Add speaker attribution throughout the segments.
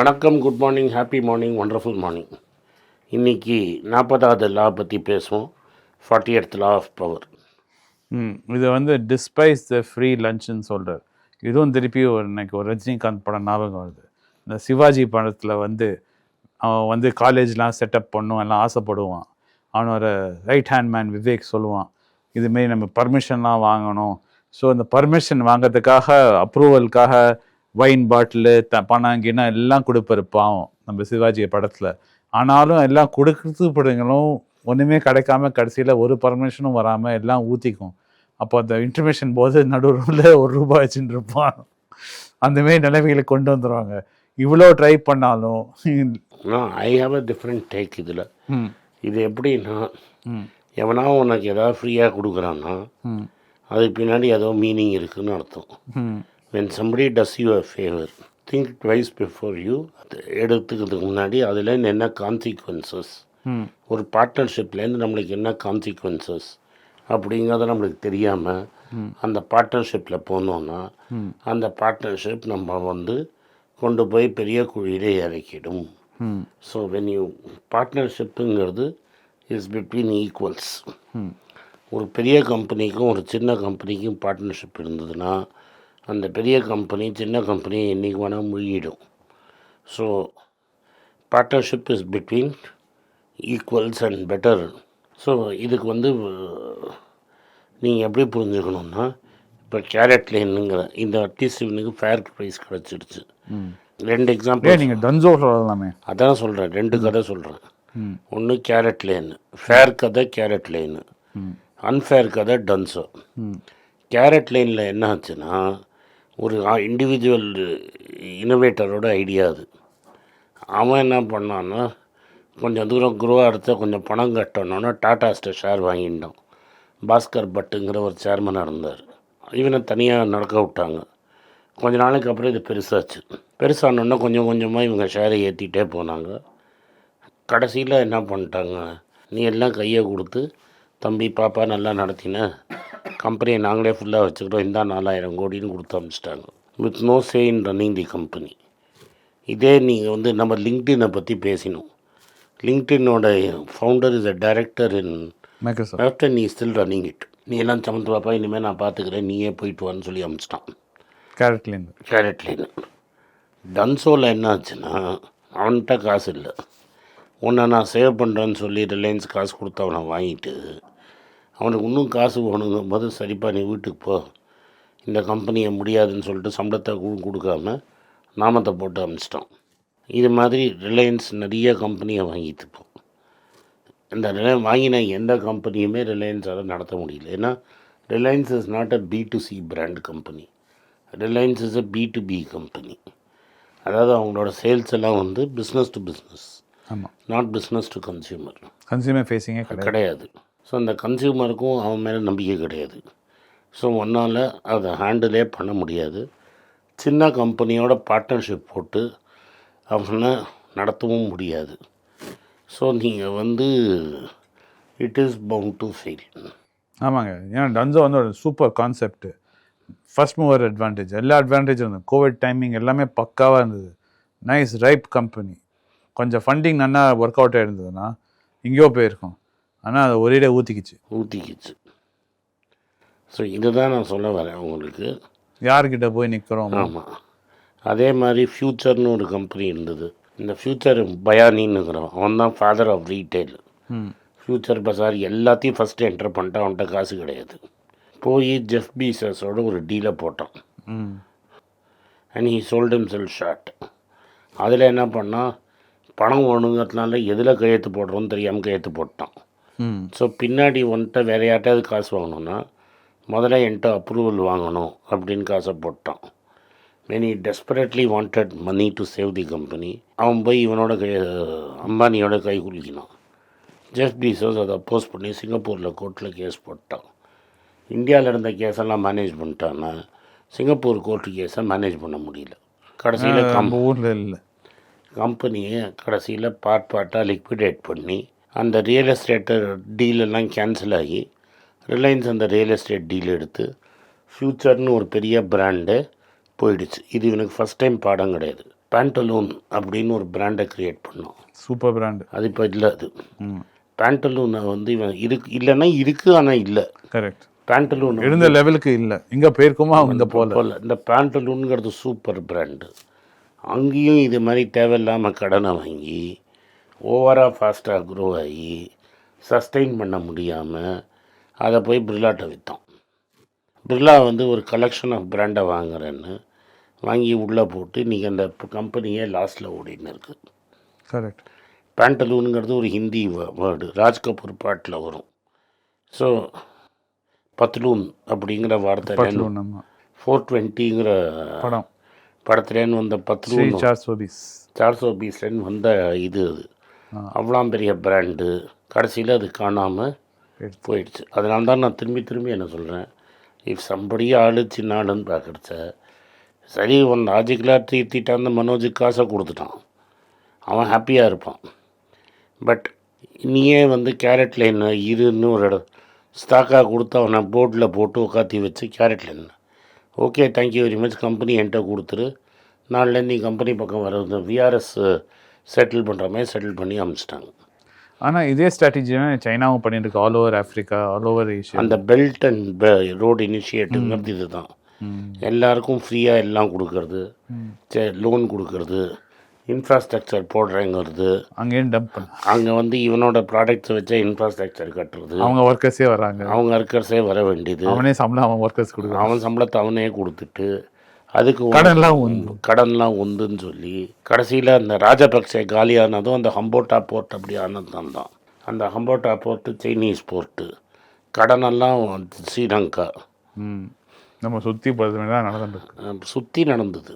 Speaker 1: வணக்கம் good morning happy morning wonderful morning இன்னைக்கு நாற்பதாவது லா பற்றி பேசுவோம். Forty eight law of power
Speaker 2: ம் இது வந்து டிஸ்பைஸ் த ஃப்ரீ லஞ்சுன்னு சொல்கிறார் இதுவும் திருப்பி ஒரு எனக்கு ஒரு ரஜினிகாந்த் படம் ஞாபகம் வருது. இந்த சிவாஜி படத்தில் வந்து அவன் வந்து காலேஜ்லாம் செட்டப் பண்ணும் எல்லாம் ஆசைப்படுவான். அவனோட ரைட் ஹேண்ட் மேன் விவேக் சொல்லுவான். இதுமாரி நம்ம பர்மிஷன்லாம் வாங்கணும். ஸோ இந்த பர்மிஷன் வாங்குறதுக்காக அப்ரூவலுக்காக வைன் பாட்டிலு த பணம் கிணம் எல்லாம் கொடுப்பாரு பாவம் நம்ம சிவாஜி படத்தில். ஆனாலும் எல்லாம் கொடுக்கறது படங்களும் ஒன்றுமே கிடைக்காம கடைசியில் ஒரு பர்மிஷனும் வராமல் எல்லாம் ஊற்றிக்கும் அப்போ அந்த இன்டர்மேஷன் போது நடுவில் ஒரு ரூபாய் வச்சுட்டு இருப்பான். அந்தமாரி நிலைமைகளை கொண்டு வந்துடுவாங்க இவ்வளோ ட்ரை பண்ணாலும்
Speaker 1: I have a different take இதில். இது எப்படின்னா எவனா உனக்கு ஏதாவது ஃப்ரீயாக கொடுக்குறான்னா அதுக்கு பின்னாடி ஏதோ மீனிங் இருக்குன்னு அர்த்தம். When somebody does you a favour think twice before you அது எடுத்துக்கிறதுக்கு முன்னாடி அதில் என்ன கான்சிக்வன்சஸ் ஒரு பார்ட்னர்ஷிப்லேருந்து நம்மளுக்கு என்ன கான்சிக்வன்சஸ் அப்படிங்கிறத நம்மளுக்கு தெரியாமல் அந்த பார்ட்னர்ஷிப்பில் போனோன்னா அந்த பார்ட்னர்ஷிப் நம்ம வந்து கொண்டு போய் பெரிய குழியிலே இறக்கிடும். ஸோ வென் யூ பார்ட்னர்ஷிப்புங்கிறது இஸ் பிட்வீன் ஈக்குவல்ஸ். ஒரு பெரிய கம்பெனிக்கும் ஒரு சின்ன கம்பெனிக்கும் பார்ட்னர்ஷிப் இருந்ததுன்னா அந்த பெரிய கம்பெனி சின்ன கம்பெனியை என்றைக்கு வேணால் முழுகிடும். So partnership is between equals and better so இதுக்கு வந்து நீங்கள் எப்படி புரிஞ்சுக்கணுன்னா இப்போ கேரட் லேனுங்கிற இந்த அட்லீஸ்ட் இவனுக்கு ஃபேர் ப்ரைஸ் கிடச்சிடுச்சு ரெண்டு எக்ஸாம்பிள்
Speaker 2: நீங்கள் டன்சோ சொல்லலாமே?
Speaker 1: அதான் சொல்கிறேன் ரெண்டு கதை சொல்கிறேன் ஒன்று கேரட் லேன் ஃபேர் கதை கேரட் லேனு அன்ஃபேர் கதை டன்ஸோ
Speaker 2: ம்,
Speaker 1: கேரட் லைனில் என்ன ஆச்சுன்னா ஒரு இண்டிவிஜுவல் இனோவேட்டரோட ஐடியா அது. அவன் என்ன பண்ணான்னா கொஞ்சம் தூரம் குரோ அடுத்த கொஞ்சம் பணம் கட்டணுன்னா டாட்டாஸ்ட்டை ஷேர் வாங்கிட்டான் பாஸ்கர் பட்டுங்கிற ஒரு சேர்மனாக இருந்தார். இவனை தனியாக நடக்க விட்டாங்க. கொஞ்ச நாளைக்கு அப்புறம் இது பெருசாச்சு. பெருசானோன்னா கொஞ்சம் கொஞ்சமாக இவங்க ஷேரை ஏற்றிட்டே போனாங்க. கடைசியில் என்ன பண்ணிட்டாங்க நீ எல்லாம் கையை கொடுத்து தம்பி பாப்பா நல்லா நடத்தின கம்பெனியை நாங்களே ஃபுல்லாக வச்சுக்கிறோம் இந்தா நாலாயிரம் கோடின்னு கொடுத்து அனுப்பிச்சிட்டாங்க. With no say in running the company இதே நீங்கள் வந்து நம்ம லிங்க்டினை பற்றி பேசினோம். லிங்க்டினோட founder is a director in
Speaker 2: Microsoft
Speaker 1: நீ ஸ்டில் ரன்னிங் இட் நீ எல்லாம் சமந்து பாப்பா இனிமேல் நான் பார்த்துக்கிறேன் நீயே போயிட்டு வான்னு சொல்லி அனுப்பிச்சிட்டான்.
Speaker 2: கேரட்லேருந்து
Speaker 1: கேரட் லைன் டன்சோவில் என்ன ஆச்சுன்னா அவன்கிட்ட காசு இல்லை. உன்னை நான் சேவ் பண்ணுறேன்னு சொல்லி ரிலையன்ஸ் காசு கொடுத்து அவனை வாங்கிட்டு அவனுக்கு இன்னும் காசு வேணுங்கும் போது சரிப்பா நீ வீட்டுக்கு போ. இந்த கம்பெனியை முடியாதுன்னு சொல்லிட்டு சம்பளத்தை கொடுக்காம நாமத்தை போட்டு அனுப்பிச்சிட்டான் இது மாதிரி ரிலையன்ஸ் நிறைய கம்பெனியை வாங்கிட்டு இப்போ இந்த ரிலை வாங்கின எந்த கம்பெனியுமே ரிலையன்ஸால் நடத்த முடியல. ஏன்னா Reliance is not a B to C brand company. Reliance is a B to B company. அதாவது அவங்களோட சேல்ஸ் எல்லாம் வந்து பிஸ்னஸ் டு பிஸ்னஸ்
Speaker 2: ஆமாம்
Speaker 1: not business to consumer
Speaker 2: consumer ஃபேஸிங்கே கிடையாது.
Speaker 1: ஸோ அந்த கன்சியூமருக்கும் அவன் மேலே நம்பிக்கை கிடையாது. ஸோ ஒன்றால் அதை ஹேண்டிலே பண்ண முடியாது. சின்ன கம்பெனியோட பார்ட்னர்ஷிப் போட்டு அவனை நடத்தவும் முடியாது. ஸோ நீங்கள் வந்து it is bound to fail
Speaker 2: ஆமாங்க. ஏன்னா டன்சோ வந்து ஒரு super concept first mover advantage எல்லா அட்வான்டேஜும் இருந்தது. கோவிட் டைமிங் எல்லாமே பக்காவாக இருந்தது. நைஸ் ரைப் கம்பெனி கொஞ்சம் ஃபண்டிங் நல்லா ஒர்க் அவுட் ஆகிருந்ததுன்னா எங்கேயோ போயிருக்கோம். ஆனால் அதை ஒரேடே ஊற்றிக்கிச்சு
Speaker 1: ஊற்றிக்கிச்சு ஸோ இதை தான் நான் சொல்ல வரேன் உங்களுக்கு.
Speaker 2: யார்கிட்ட போய் நிற்கிறோம்
Speaker 1: ஆமாம் அதே மாதிரி ஃப்யூச்சர்னு ஒரு கம்பெனி இருந்தது. இந்த ஃப்யூச்சர் பயானின்னுங்கிறவன் அவன் தான் father of retail Future Bazaar எல்லாத்தையும் ஃபஸ்ட்டு என்டர் பண்ணிட்டான். அவன்கிட்ட காசு கிடையாது. போய் ஜெஃப் பீசஸோட ஒரு டீலை போட்டான். And he sold sell short அதில் என்ன பண்ணால் பணம் வேணுங்கிறதுனால எதில் கையெழுத்து போடுறோன்னு தெரியாமல் கையெழுத்து போட்டான். ஸோ பின்னாடி வந்துட்டு வேறு யார்ட்டாவது காசு வாங்கணும்னா முதல்ல என்கிட்ட அப்ரூவல் வாங்கணும் அப்படின்னு காசை போட்டான். When he desperately wanted money to save the company அவன் போய் இவனோட கை அம்பானியோட கை குலுக்கினான். ஜெஃப் பீசஸ் அதை அப்போஸ் பண்ணி சிங்கப்பூரில் கோர்ட்டில் கேஸ் போட்டான். இந்தியாவில் இருந்த கேஸெல்லாம் மேனேஜ் பண்ணிட்டான்னா சிங்கப்பூர் கோர்ட்டு கேஸை மேனேஜ் பண்ண முடியல. கடைசியில் கம்
Speaker 2: நம்ம ஊரில் இல்லை.
Speaker 1: கம்பெனியை கடைசியில் பார்ட் பார்ட்டாக லிக்விடேட் பண்ணி அந்த ரியல் எஸ்டேட்டு டீலெல்லாம் கேன்சல் ஆகி ரிலையன்ஸ் அந்த ரியல் எஸ்டேட் டீல் எடுத்து ஃப்யூச்சர்னு ஒரு பெரிய பிராண்டு போயிடுச்சு. இது இவனுக்கு ஃபஸ்ட் டைம் பாடம் கிடையாது. பேண்டலூன் அப்படின்னு ஒரு பிராண்டை க்ரியேட் பண்ணோம்.
Speaker 2: சூப்பர் பிராண்டு
Speaker 1: அது இப்போ இல்லை அது. பேண்டலூனை வந்து இவன் இருக்கு இல்லைன்னா இருக்குது ஆனால் இல்லை.
Speaker 2: கரெக்ட்
Speaker 1: பேண்டலூன்
Speaker 2: இருந்த லெவலுக்கு இல்லை. இங்க போயிருக்குமா இந்த போல?
Speaker 1: போல. இந்த பேண்டலூனுங்கிறது சூப்பர் பிராண்டு அங்கேயும் இது மாதிரி தேவையில்லாமல் கடனை வாங்கி ஓவராக ஃபாஸ்ட்டாக க்ரோ ஆகி சஸ்டெயின் பண்ண முடியாமல் அதை போய் பிர்லாட்ட விற்றோம் பிர்லா வந்து ஒரு கலெக்ஷன் ஆஃப் பிராண்டை வாங்குறேன்னு வாங்கி உள்ளே போட்டு இன்றைக்கி அந்த கம்பெனியே லாஸ்ட்டில் ஓடின்னு இருக்குது
Speaker 2: கரெக்ட்
Speaker 1: பேண்டலூனுங்கிறது ஒரு ஹிந்தி வேர்டு ராஜ் கபூர் பாட்டில் வரும். ஸோ பத்லூன் அப்படிங்கிற வார்த்தை ஃபோர் டுவெண்ட்டிங்கிற
Speaker 2: படம்.
Speaker 1: படத்துலேருந்து வந்த பத்லூன்
Speaker 2: சார் சோபிஸ்.
Speaker 1: சார்சோ பீஸ்லேருந்து வந்த இது அது. அவ்வளோ பெரிய பிராண்டு. கடைசியில் அது காணாமல்
Speaker 2: போயிடுச்சு.
Speaker 1: அதனால தான் நான் திரும்பி திரும்பி என்ன சொல்கிறேன் இஃப் சம்படி ஆளு சின்ன ஆளுன்னு பார்க்குறச்ச சரி ஒன் லாஜிக்கலாக தீர்த்திட்டான் மனோஜுக்கு காசை கொடுத்துட்டான். அவன் ஹாப்பியாக இருப்பான். பட் நீயே வந்து கேரட் லைன் இருன்னு ஒரு இடம் ஸ்டாக்காக கொடுத்து அவனை போர்டில் போட்டு உட்காத்தி வச்சு CaratLane okay thank you very much company என்கிட்ட கொடுத்துரு. நாளிலேருந்து நீ கம்பெனி பக்கம் வர விஆர்எஸ் செட்டில் பண்ணுற மாதிரி செட்டில் பண்ணி அனுப்பிச்சிட்டாங்க
Speaker 2: ஆனா இதே ஸ்ட்ராட்டஜி சைனாவும் பண்ணிட்டு இருக்கு all over Africa all over Asia
Speaker 1: அந்த பெல்ட் அண்ட் ரோடு இனிஷியேட்டிவ்ங்கிறது இதுதான். எல்லாருக்கும் ஃப்ரீயாக எல்லாம் கொடுக்கறது லோன் கொடுக்கறது இன்ஃப்ராஸ்ட்ரக்சர் போடுறேங்கிறது.
Speaker 2: அங்கேயும் டம்ப் பண்ண.
Speaker 1: அங்கே வந்து இவனோட ப்ராடக்ட்ஸை வச்சே இன்ஃப்ராஸ்ட்ரக்சர் கட்டுறது.
Speaker 2: அவங்க ஒர்க்கர்ஸே வராங்க.
Speaker 1: அவங்க இருக்கிறசே வர வேண்டியது.
Speaker 2: அவனே சம்பளம் அவன் ஒர்க்கர்ஸ் கொடுக்குறான்
Speaker 1: அவன் சம்பளத்தை அவனே கொடுத்துட்டு அதுக்கு
Speaker 2: கடன்லாம் உண்டு.
Speaker 1: கடன்லாம் உண்டுன்னு சொல்லி கடைசியில் அந்த ராஜபக்சே காலியானதும் அந்த ஹம்போட்டா போர்ட் அப்படி ஆனது தான் அந்த ஹம்போட்டா போர்ட்டு சைனீஸ் போர்ட்டு கடனெல்லாம் ஸ்ரீலங்கா.
Speaker 2: நம்ம சுற்றி தான் நடந்துருக்கு.
Speaker 1: சுற்றி நடந்தது.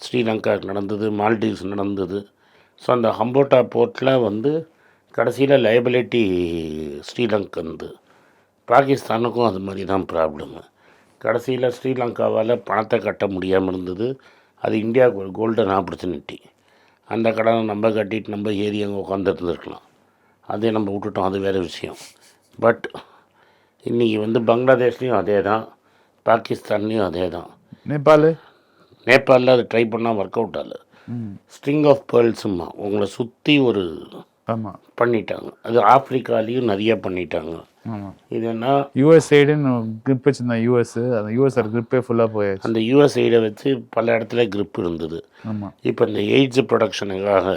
Speaker 1: ஸ்ரீலங்காவுக்கு நடந்தது மால்டீவ்ஸ் நடந்தது. ஸோ அந்த ஹம்போட்டா போர்ட்டில் வந்து கடைசியில் லைபிலிட்டி ஸ்ரீலங்கந்து பாகிஸ்தானுக்கும் அது மாதிரி தான் ப்ராப்ளமு கடைசியில் ஸ்ரீலங்காவால் பணத்தை கட்ட முடியாமல் இருந்தது. அது இந்தியாவுக்கு ஒரு கோல்டன் ஆப்பர்ச்சுனிட்டி. அந்த கடனை நம்ம கட்டிட்டு நம்ம ஏறி அங்கே உட்காந்துருந்துருக்கலாம் அதே நம்ம விட்டுட்டோம். அது வேறு விஷயம். பட் இன்றைக்கி வந்து பங்களாதேஷ்லேயும் அதே தான் பாகிஸ்தான்லேயும் அதே தான்
Speaker 2: நேபாள்?
Speaker 1: நேபாளில் அது ட்ரை பண்ணால் ஒர்க் அவுட் ஆகல. ஸ்ட்ரிங் ஆஃப் பேர்ல்ஸுமா உங்களை சுற்றி ஒரு பண்ணிட்டாங்க. அது ஆப்ரிக்காலேயும் நிறைய பண்ணிட்டாங்க. என்ன
Speaker 2: யூஎஸ் சைடுன்னு grip வச்சிருந்தேன் யூஎஸ் அந்த யூஎஸ் கிரிப்பே ஃபுல்லாக போயாச்சு.
Speaker 1: அந்த யூஎஸ்ஐடை வச்சு பல இடத்துல grip இருந்தது.
Speaker 2: ஆமாம்
Speaker 1: இப்போ இந்த எய்ட்ஸ் ப்ரொடக்ஷனுக்காக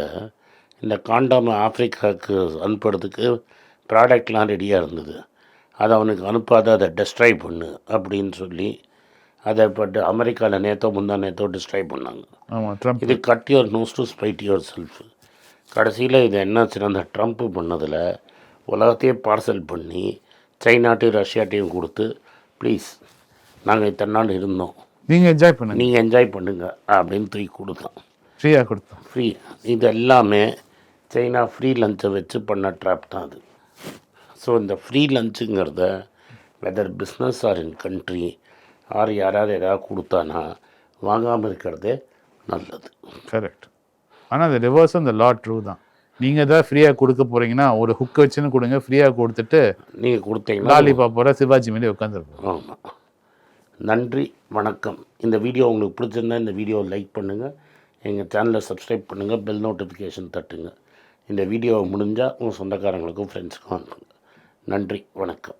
Speaker 1: இந்த காண்டாம் ஆப்ரிக்காவுக்கு அனுப்புறதுக்கு ப்ராடக்ட்லாம் ரெடியாக இருந்தது. அதை அவனுக்கு அனுப்பாத அதை டெஸ்ட்ராய் பண்ணு அப்படின்னு சொல்லி அதை பட்டு அமெரிக்காவில் நேத்தோ முந்தா நேத்தோ டிஸ்ட்ராய் பண்ணாங்க. இது cut your nose to spite yourself கடைசியில் இது என்னாச்சுன்னா அந்த ட்ரம்ப் பண்ணதில் உலகத்தையே பார்சல் பண்ணி சைனாட்டையும் ரஷ்யாட்டையும் கொடுத்து ப்ளீஸ் நாங்கள் இத்தனை நாள் இருந்தோம்.
Speaker 2: நீங்கள் என்ஜாய் பண்ணுங்க.
Speaker 1: நீங்கள் என்ஜாய் பண்ணுங்க அப்படின்னு தூக்கி கொடுத்தான்.
Speaker 2: ஃப்ரீயாக கொடுத்தோம்.
Speaker 1: ஃப்ரீ இது எல்லாமே சைனா ஃப்ரீ லஞ்சை வச்சு பண்ண ட்ராப் தான் அது. ஸோ இந்த free லஞ்சுங்கிறத whether business or in country or யாராவது ஏதாவது கொடுத்தானா வாங்காமல் இருக்கிறதே நல்லது.
Speaker 2: கரெக்ட் ஆனால் அது ரிவர்ஸும் இந்த லா ட்ரூ தான். நீங்கள் தான் ஃப்ரீயாக கொடுக்க போகிறீங்கன்னா ஒரு ஹுக் வச்சுன்னு கொடுங்க. ஃப்ரீயாக கொடுத்துட்டு
Speaker 1: நீங்கள் கொடுத்தீங்கன்னா
Speaker 2: லாலிபாப் போகிற சிவாஜி மேலே உட்காந்துருப்போம்
Speaker 1: ஆமாம் நன்றி வணக்கம். இந்த வீடியோ உங்களுக்கு பிடிச்சிருந்தா இந்த வீடியோவை லைக் பண்ணுங்கள் எங்கள் சேனலை சப்ஸ்கிரைப் பண்ணுங்கள் பெல் நோட்டிஃபிகேஷன் தட்டுங்க. இந்த வீடியோவை முடிஞ்சால் உங்கள் சொந்தக்காரங்களுக்கும் ஃப்ரெண்ட்ஸுக்கும் அனுப்புங்க. நன்றி வணக்கம்.